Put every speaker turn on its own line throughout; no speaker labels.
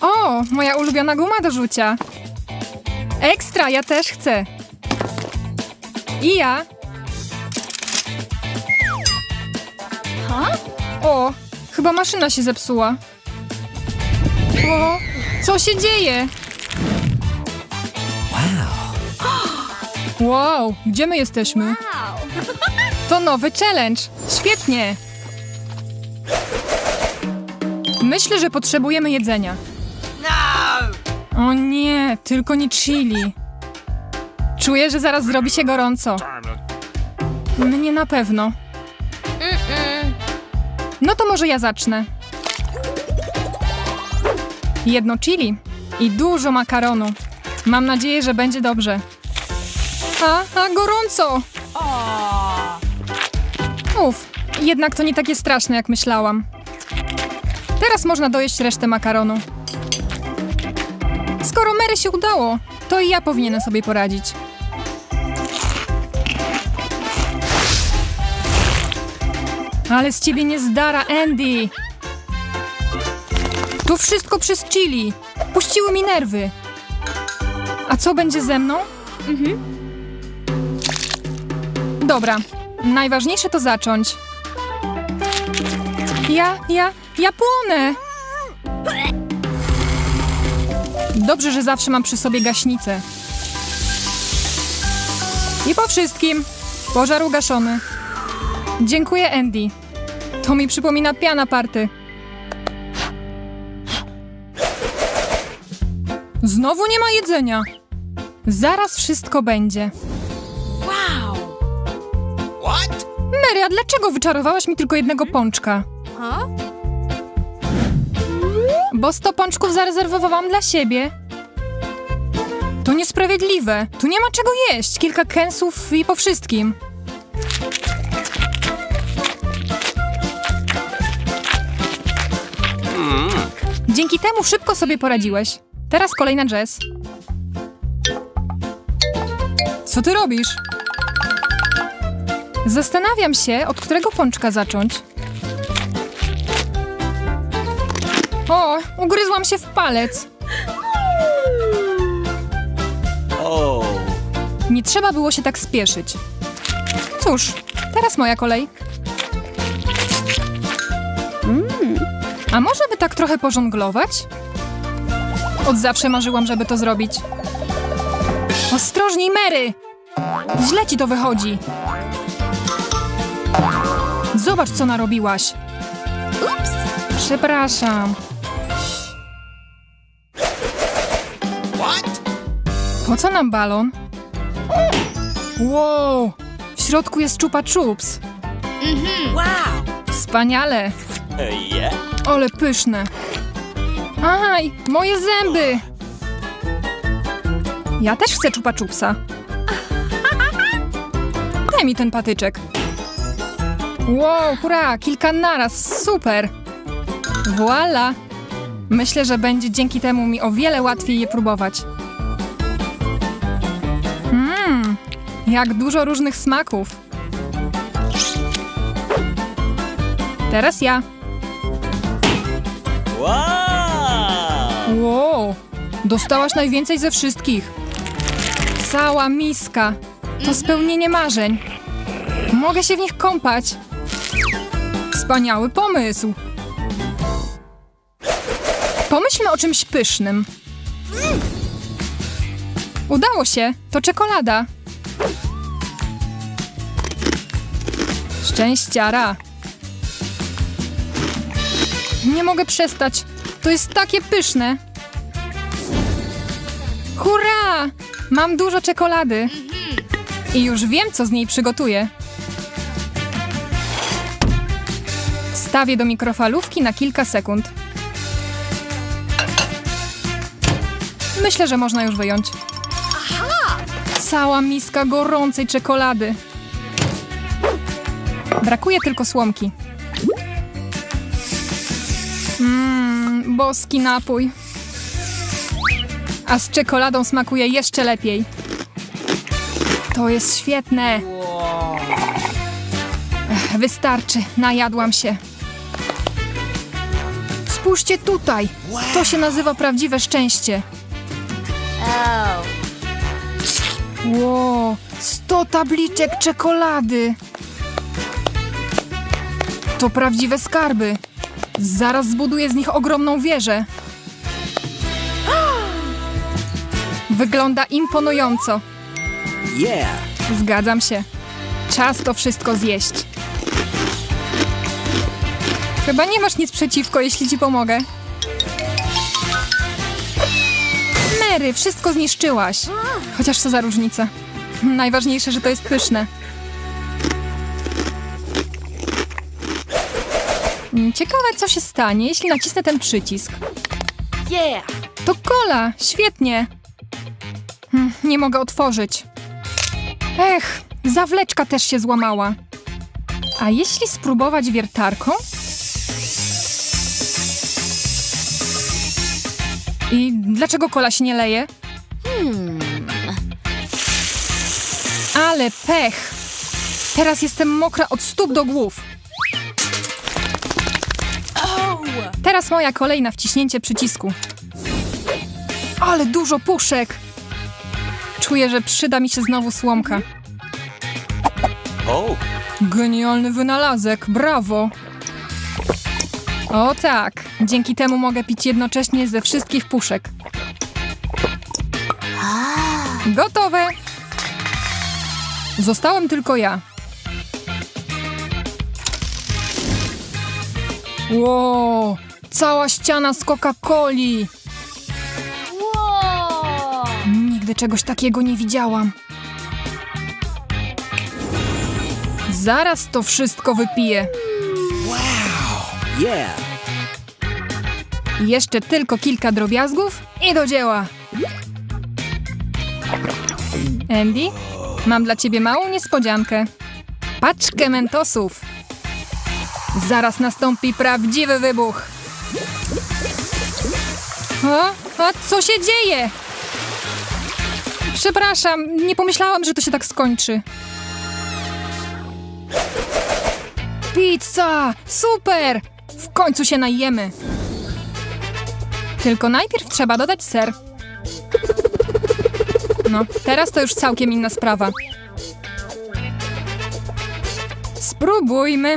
O, moja ulubiona guma do rzucia. Ekstra, ja też chcę. I ja. O, chyba maszyna się zepsuła. O, co się dzieje? Wow, gdzie my jesteśmy? To nowy challenge. Świetnie. Myślę, że potrzebujemy jedzenia. O nie, tylko nie chili. Czuję, że zaraz zrobi się gorąco. Mnie na pewno. No to może ja zacznę. Jedno chili i dużo makaronu. Mam nadzieję, że będzie dobrze. A, a gorąco! Uf, jednak to nie takie straszne, jak myślałam. Teraz można dojeść resztę makaronu. Skoro Mary się udało, to i ja powinienem sobie poradzić. Ale z ciebie nie zdara, Andy! To wszystko przez chili. Puściły mi nerwy. A co będzie ze mną? Dobra, najważniejsze to zacząć. Ja, ja, ja płonę! Dobrze, że zawsze mam przy sobie gaśnicę. I po wszystkim. Pożar ugaszony. Dziękuję, Andy. To mi przypomina piana party. Znowu nie ma jedzenia. Zaraz wszystko będzie.
What?
Mary, a dlaczego wyczarowałaś mi tylko jednego pączka? Bo sto pączków zarezerwowałam dla siebie. To niesprawiedliwe. Tu nie ma czego jeść. Kilka kęsów i po wszystkim. Dzięki temu szybko sobie poradziłeś. Teraz kolejna Jess. Co ty robisz? Zastanawiam się, od którego pączka zacząć. O, ugryzłam się w palec. Nie trzeba było się tak spieszyć. Cóż, teraz moja kolej. A może by tak trochę pożonglować? Od zawsze marzyłam, żeby to zrobić. Ostrożniej, Mary! Źle ci to wychodzi. Zobacz, co narobiłaś. Ups! Przepraszam. Po co nam balon? Wow! W środku jest czupa chups.
Wow.
Wspaniale! Ale pyszne. Aj, moje zęby! Ja też chcę czupa czupsa. Daj mi ten patyczek. Wow, hurra, kilka naraz, super! Voila! Myślę, że będzie dzięki temu mi o wiele łatwiej je próbować. Jak dużo różnych smaków. Teraz ja.
Wow.
Dostałaś najwięcej ze wszystkich. Cała miska. To spełnienie marzeń. Mogę się w nich kąpać. Wspaniały pomysł. Pomyślmy o czymś pysznym. Udało się. To czekolada. Szczęściara. Nie mogę przestać. To jest takie pyszne. Hurra! Mam dużo czekolady. I już wiem, co z niej przygotuję. Wstawię do mikrofalówki na kilka sekund. Myślę, że można już wyjąć. Cała miska gorącej czekolady. Brakuje tylko słomki. Mmm, boski napój. A z czekoladą smakuje jeszcze lepiej. To jest świetne. Ech, wystarczy, najadłam się. Spójrzcie tutaj. To się nazywa prawdziwe szczęście. Ło, 100 tabliczek czekolady. To prawdziwe skarby. Zaraz zbuduję z nich ogromną wieżę. Wygląda imponująco.
Yeah.
Zgadzam się. Czas to wszystko zjeść. Chyba nie masz nic przeciwko, jeśli ci pomogę. Mary, wszystko zniszczyłaś. Chociaż co za różnica. Najważniejsze, że to jest pyszne. Mm, Ciekawe, co się stanie, jeśli nacisnę ten przycisk.
Yeah.
To kola! Świetnie! Hmm, Nie mogę otworzyć. Ech, zawleczka też się złamała. A jeśli spróbować wiertarką? I dlaczego kola się nie leje? Ale pech! Teraz jestem mokra od stóp do głów. Teraz moja kolej na wciśnięcie przycisku. Ale dużo puszek! Czuję, że przyda mi się znowu słomka. Genialny wynalazek, brawo! O tak, dzięki temu mogę pić jednocześnie ze wszystkich puszek. Gotowe! Zostałem tylko ja. Wow, cała ściana z Coca-Coli!
Whoa.
Nigdy czegoś takiego nie widziałam. Zaraz to wszystko wypiję.
Yeah.
Jeszcze tylko kilka drobiazgów i do dzieła. Andy, mam dla ciebie małą niespodziankę. Paczkę mentosów. Zaraz nastąpi prawdziwy wybuch. O, a co się dzieje? Przepraszam, nie pomyślałam, że to się tak skończy. Pizza! Super! W końcu się najemy. Tylko najpierw trzeba dodać ser. No, teraz to już całkiem inna sprawa. Spróbujmy.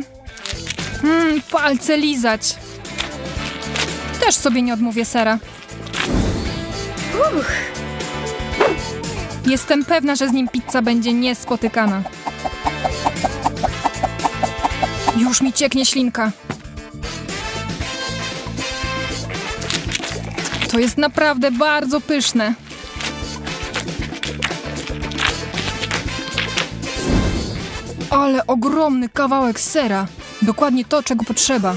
Mmm, palce lizać. Też sobie nie odmówię sera. Jestem pewna, że z nim pizza będzie niespotykana. Już mi cieknie ślinka. To jest naprawdę bardzo pyszne. Ale ogromny kawałek sera. Dokładnie to, czego potrzeba.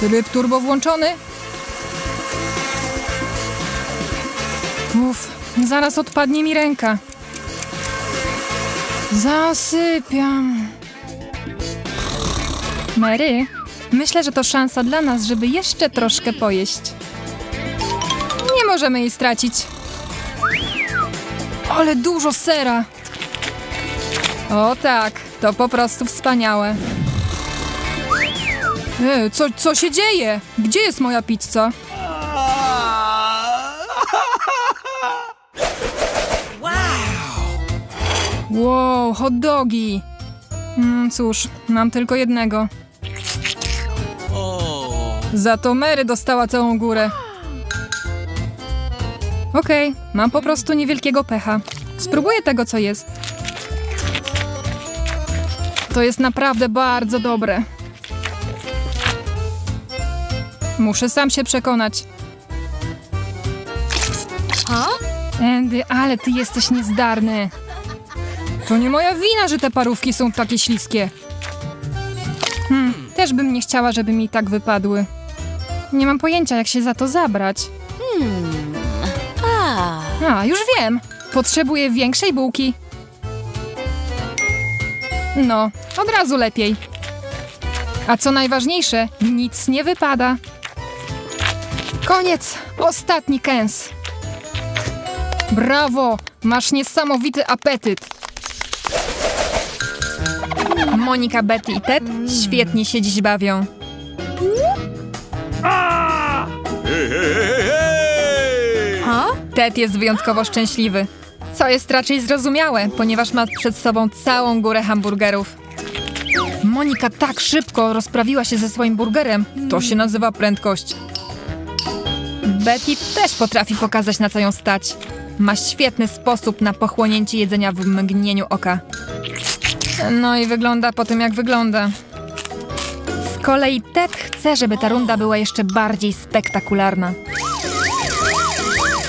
Tryb turbo włączony. Uff, zaraz odpadnie mi ręka. Zasypiam. Mary, myślę, że to szansa dla nas, żeby jeszcze troszkę pojeść. Możemy jej stracić. Ale dużo sera. O tak, to po prostu wspaniałe. E, co, co się dzieje? Gdzie jest moja pizza? Wow, hot dogi. Mm, cóż, mam tylko jednego. Za to Mary dostała całą górę. Okej, mam po prostu niewielkiego pecha. Spróbuję tego, co jest. To jest naprawdę bardzo dobre. Muszę sam się przekonać. Andy, ale ty jesteś niezdarny. To nie moja wina, że te parówki są takie śliskie. Hmm, też bym nie chciała, żeby mi tak wypadły. Nie mam pojęcia, jak się za to zabrać.
Ah.
A, już wiem. Potrzebuję większej bułki. No, od razu lepiej. A co najważniejsze, nic nie wypada. Koniec, ostatni kęs. Brawo, masz niesamowity apetyt. Monika, Betty i Ted świetnie się dziś bawią. Ted jest wyjątkowo szczęśliwy. Co jest raczej zrozumiałe, ponieważ ma przed sobą całą górę hamburgerów. Monika tak szybko rozprawiła się ze swoim burgerem. To się nazywa prędkość. Betty też potrafi pokazać, na co ją stać. Ma świetny sposób na pochłonięcie jedzenia w mgnieniu oka. No i wygląda po tym, jak wygląda. Z kolei Ted chce, żeby ta runda była jeszcze bardziej spektakularna.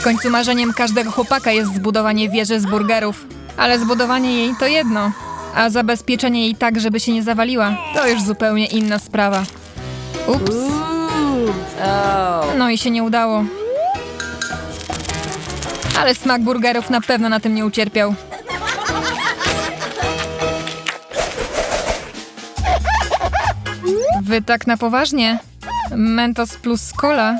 Końcu marzeniem każdego chłopaka jest zbudowanie wieży z burgerów. Ale zbudowanie jej to jedno, a zabezpieczenie jej tak, żeby się nie zawaliła, to już zupełnie inna sprawa. Ups. No i się nie udało. Ale smak burgerów na pewno na tym nie ucierpiał. Wy tak na poważnie? Mentos plus cola?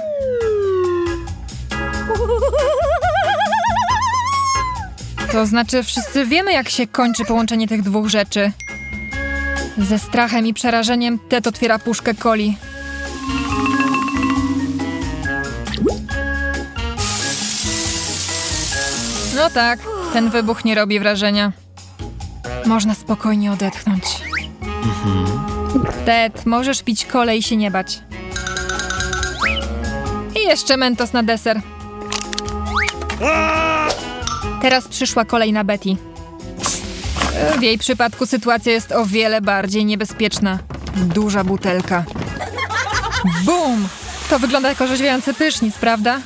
To znaczy, wszyscy wiemy, jak się kończy połączenie tych dwóch rzeczy. Ze strachem i przerażeniem Ted otwiera puszkę coli. No tak, ten wybuch nie robi wrażenia. Można spokojnie odetchnąć. Ted, możesz pić kole i się nie bać. I jeszcze mentos na deser. Teraz przyszła kolej na Betty. W jej przypadku sytuacja jest o wiele bardziej niebezpieczna. Duża butelka. Bum! To wygląda jak orzeźwiający prysznic, prawda?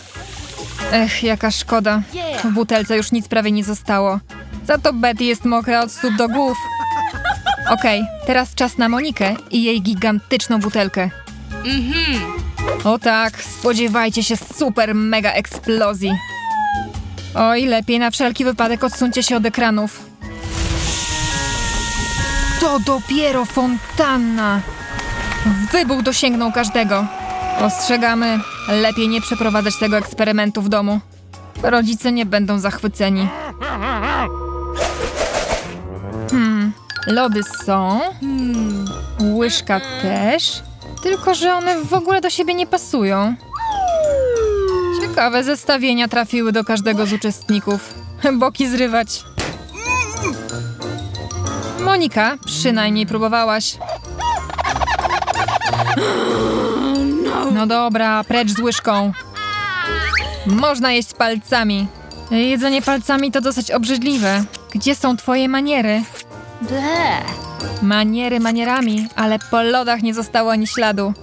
Ech, jaka szkoda. W butelce już nic prawie nie zostało. Za to Betty jest mokra od stóp do głów. Okej, teraz czas na Monikę i jej gigantyczną butelkę. O tak, spodziewajcie się super mega eksplozji. Oj, lepiej na wszelki wypadek odsuńcie się od ekranów. To dopiero fontanna! Wybuch dosięgnął każdego. Ostrzegamy, lepiej nie przeprowadzać tego eksperymentu w domu. Rodzice nie będą zachwyceni. Hmm, lody są. Łyżka też. Tylko, że one w ogóle do siebie nie pasują. Ciekawe zestawienia trafiły do każdego z uczestników. Boki zrywać. Monika, przynajmniej próbowałaś. No dobra, precz z łyżką. Można jeść palcami. Jedzenie palcami to dosyć obrzydliwe. Gdzie są twoje maniery? Maniery manierami, ale po lodach nie zostało ani śladu.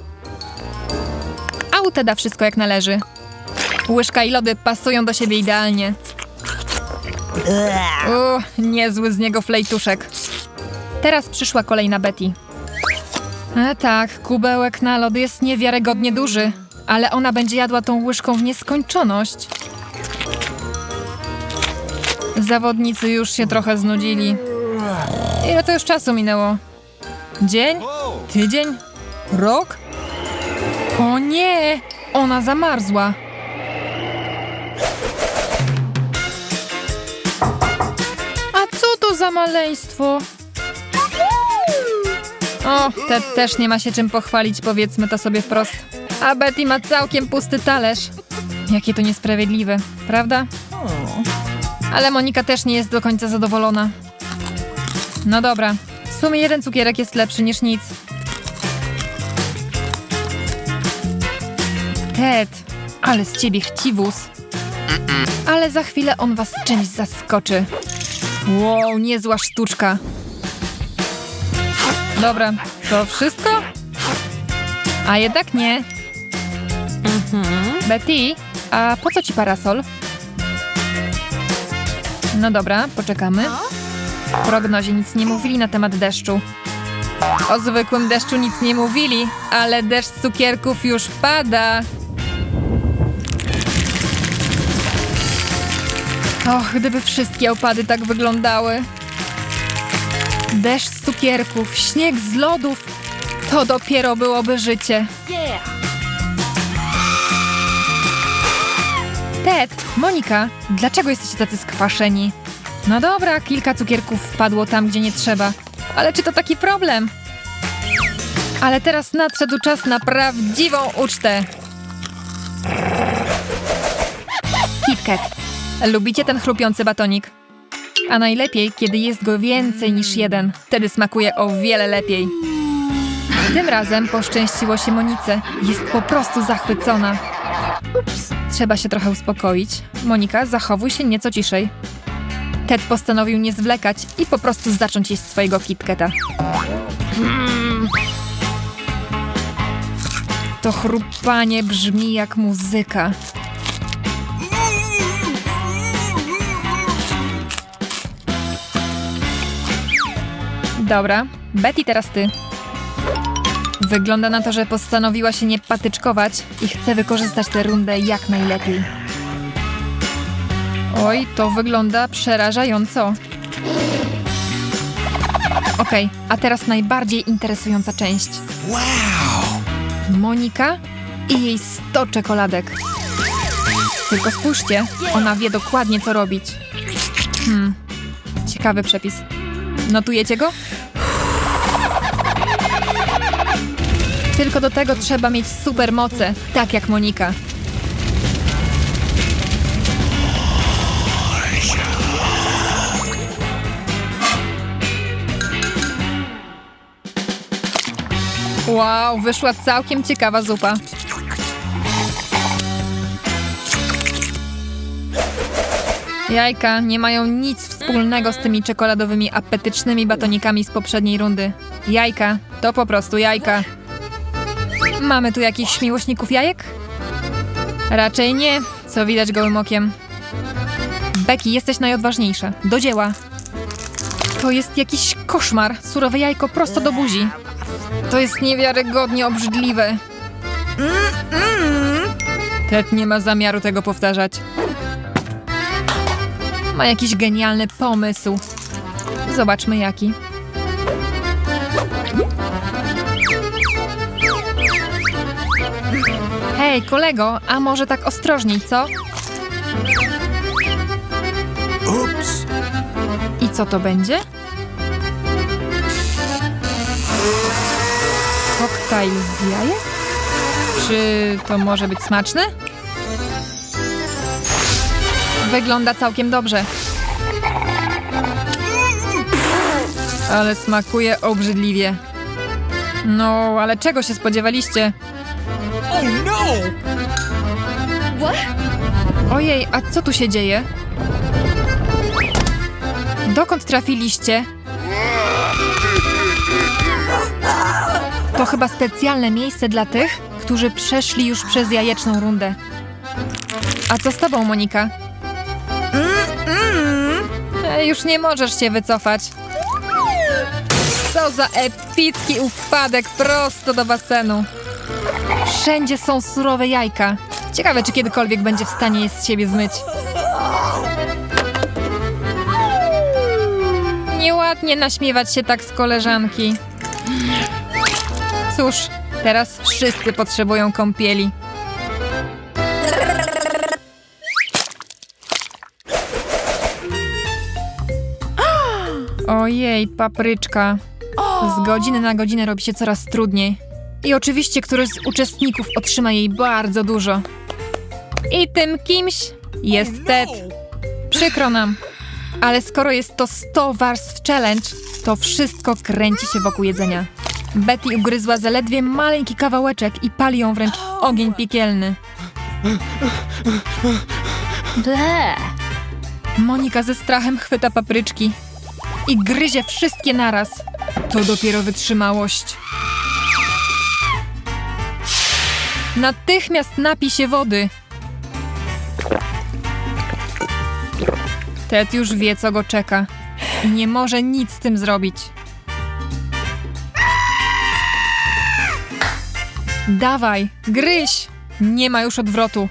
Auto da wszystko jak należy. Łyżka i lody pasują do siebie idealnie. Uuu, niezły z niego flejtuszek. Teraz przyszła kolej na Betty. E, tak, kubełek na lody jest niewiarygodnie duży, ale ona będzie jadła tą łyżką w nieskończoność. Zawodnicy już się trochę znudzili. Ile to już czasu minęło? Dzień? Tydzień? Rok? O nie! Ona zamarzła. Za maleństwo? O, te też nie ma się czym pochwalić, powiedzmy to sobie wprost. A Betty ma całkiem pusty talerz. Jakie to niesprawiedliwe, prawda? Ale Monika też nie jest do końca zadowolona. No dobra, w sumie jeden cukierek jest lepszy niż nic. Ted, ale z ciebie chciwus. Ale za chwilę on was czymś zaskoczy. Wow, niezła sztuczka. Dobra, to wszystko? A jednak nie. Betty, a po co ci parasol? No dobra, poczekamy. W prognozie nic nie mówili na temat deszczu. O zwykłym deszczu nic nie mówili, ale deszcz cukierków już pada. Och, gdyby wszystkie opady tak wyglądały. Deszcz z cukierków, śnieg z lodów. To dopiero byłoby życie. Ted, Monika, dlaczego jesteście tacy skwaszeni? No dobra, kilka cukierków wpadło tam, gdzie nie trzeba. Ale czy to taki problem? Ale teraz nadszedł czas na prawdziwą ucztę. Ket. Lubicie ten chrupiący batonik? A najlepiej, kiedy jest go więcej niż jeden. Wtedy smakuje o wiele lepiej. Tym razem poszczęściło się Monice. Jest po prostu zachwycona. Ups, trzeba się trochę uspokoić. Monika, zachowuj się nieco ciszej. Ted postanowił nie zwlekać i po prostu zacząć jeść swojego KitKata. Mm. To chrupanie brzmi jak muzyka. Dobra, Betty teraz ty. Wygląda na to, że postanowiła się nie patyczkować i chce wykorzystać tę rundę jak najlepiej. Oj, to wygląda przerażająco. Okej, a teraz najbardziej interesująca część.
Wow!
Monika i jej 100 czekoladek. Tylko spójrzcie, ona wie dokładnie co robić. Hmm, ciekawy przepis. Notujecie go? Tylko do tego trzeba mieć super moce, tak jak Monika. Wow, wyszła całkiem ciekawa zupa. Jajka nie mają nic wspólnego z tymi czekoladowymi apetycznymi batonikami z poprzedniej rundy. Jajka to po prostu jajka. Mamy tu jakichś miłośników jajek? Raczej nie, co widać gołym okiem. Becky, jesteś najodważniejsza. Do dzieła. To jest jakiś koszmar. Surowe jajko prosto do buzi. To jest niewiarygodnie obrzydliwe. Ted nie ma zamiaru tego powtarzać. Ma jakiś genialny pomysł. Zobaczmy jaki. Hej, kolego, a może tak ostrożniej, co?
Oops!
I co to będzie? Koktajl z jajek? Czy to może być smaczne? Wygląda całkiem dobrze. Ale smakuje obrzydliwie. No, ale czego się spodziewaliście?
Oh no!
Ojej, a co tu się dzieje? Dokąd trafiliście? To chyba specjalne miejsce dla tych, którzy przeszli już przez jajeczną rundę. A co z tobą, Monika? Już nie możesz się wycofać. Co za epicki upadek prosto do basenu. Wszędzie są surowe jajka. Ciekawe, czy kiedykolwiek będzie w stanie je z siebie zmyć. Nieładnie naśmiewać się tak z koleżanki. Cóż, teraz wszyscy potrzebują kąpieli. Ojej, papryczka. Z godziny na godzinę robi się coraz trudniej. I oczywiście któryś z uczestników otrzyma jej bardzo dużo. I tym kimś jest Ted. Przykro nam. Ale skoro jest to 100 warstw challenge, to wszystko kręci się wokół jedzenia. Betty ugryzła zaledwie maleńki kawałeczek i pali ją wręcz ogień piekielny.
Bleh.
Monika ze strachem chwyta papryczki i gryzie wszystkie naraz. To dopiero wytrzymałość. Natychmiast napij się wody. Ted już wie, co go czeka i nie może nic z tym zrobić. Dawaj, gryź! Nie ma już odwrotu.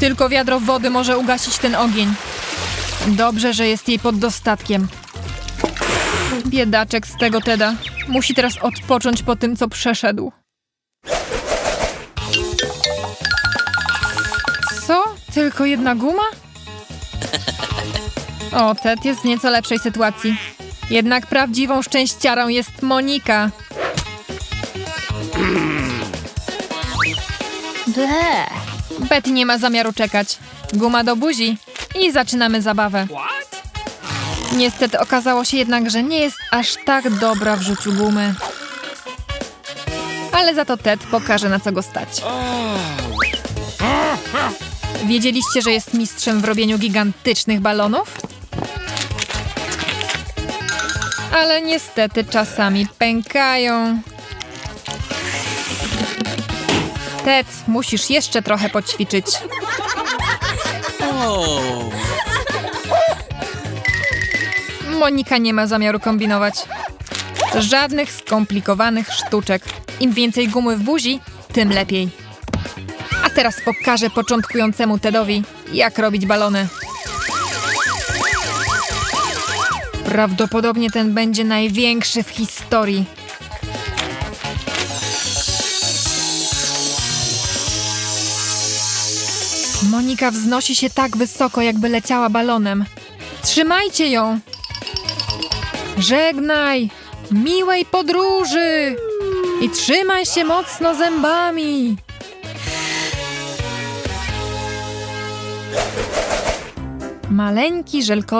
Tylko wiadro wody może ugasić ten ogień. Dobrze, że jest jej pod dostatkiem. Biedaczek z tego Teda. Musi teraz odpocząć po tym, co przeszedł. Co? Tylko jedna guma? O, Ted jest w nieco lepszej sytuacji. Jednak prawdziwą szczęściarą jest Monika.
Ble.
Betty nie ma zamiaru czekać. Guma do buzi i zaczynamy zabawę. Niestety okazało się jednak, że nie jest aż tak dobra w rzuciu gumy. Ale za to Ted pokaże na co go stać. Wiedzieliście, że jest mistrzem w robieniu gigantycznych balonów? Ale niestety czasami pękają. Ted, musisz jeszcze trochę poćwiczyć. Monika nie ma zamiaru kombinować. Żadnych skomplikowanych sztuczek. Im więcej gumy w buzi, tym lepiej. A teraz pokażę początkującemu Tedowi, jak robić balony. Prawdopodobnie ten będzie największy w historii. Monika wznosi się tak wysoko, jakby leciała balonem. Trzymajcie ją! Żegnaj! Miłej podróży! I trzymaj się mocno zębami! Maleńki żelkowy